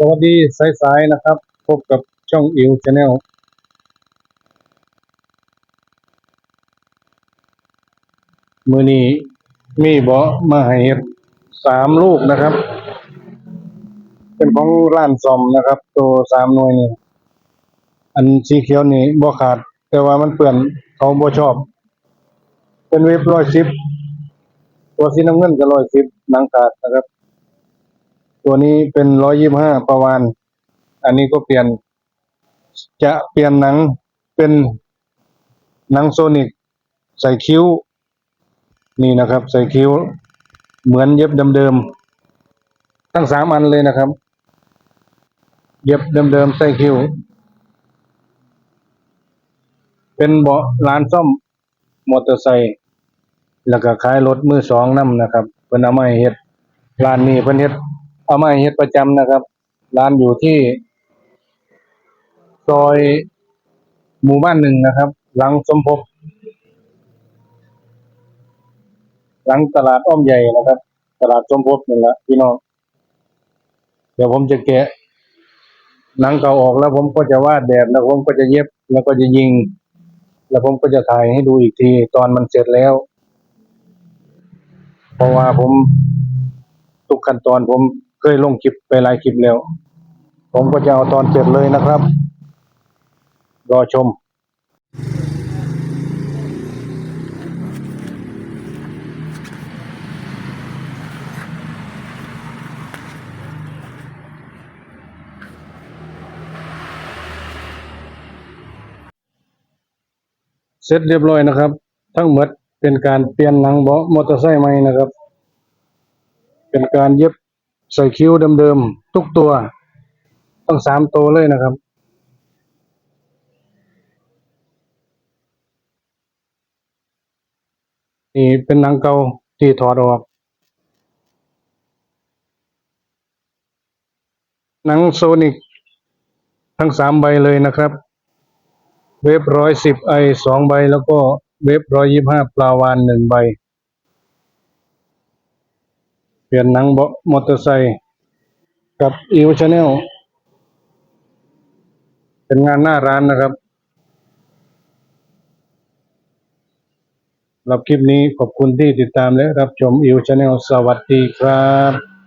สวัสดีสายๆนะครับ พบกับช่องอิวชาแนลมือนี้มีบาะมาให้สามลูกนะครับ เป็นของร้านซอมนะครับ ตัวสามหน่วยนี่อันสีเขียวนี่บ่ขาด แต่ว่ามันเปื้อนเขาบ่ชอบ เป็นเว็บร้อยสิบตัวสีน้ำเงินก็ร้อยสิบหนังขาดนะครับ ตัวนี้เป็นร้อยยี่ห้าประวาน อันนี้ก็เปลี่ยน จะเปลี่ยนหนังเป็นหนังโซนิกใส่คิ้ว นี่นะครับ ใส่คิ้ว เหมือนเย็บเดิมๆทั้งสามอันเลยนะครับ เย็บเดิมๆใส่คิ้ว เป็นเบาะร้านซ่อมมอเตอร์ไซค์แล้วก็ขายรถมือสองนํนะครับเพิ่นเอามาให้เฮ็ดร้านนี้เพิ่นเฮ็ด เอามาเฮ็ดประจำนะครับ ร้านอยู่ที่ซอยหมู่บ้านหนึ่งนะครับ หลังสมภพหลังตลาดอ้อมใหญ่นะครับ ตลาดสมภพนี่แหละพี่น้องเดี๋ยวผมจะแกะหนังเก่าออกแล้วผมก็จะวาดแบบแล้วผมก็จะเย็บแล้วก็จะยิง แล้วผมก็จะถ่ายให้ดูอีกทีตอนมันเสร็จแล้ว เพราะว่าผมทุกขั้นตอนผม เคยลงคลิปไปหลายคลิปแล้ว ผมก็จะเอาตอนเสร็จเลยนะครับ รอชม เสร็จเรียบร้อยนะครับ ทั้งหมดเป็นการเปลี่ยนหนังเบาะมอเตอร์ไซค์ใหม่นะครับ เป็นการเย็บ ใส่คิ้วเดิมๆทุกตัวทั้งสามตัวเลยนะครับ นี่เป็นหนังเก่าที่ถอดออกหนังโซนิกทั้งสามใบเลยนะครับ เวฟร้อยสิบไอสองใบแล้วก็เวฟร้อยยี่ห้าปลาวานหนึ่งใบ เปลี่ยนหนังเบาะมอเตอร์ไซค์กับอีวชาแนลเป็นงานหน้าร้านนะครับสำหรับคลิปนี้ขอบคุณที่ติดตามและรับชมอีวชาแนลสวัสดีครับ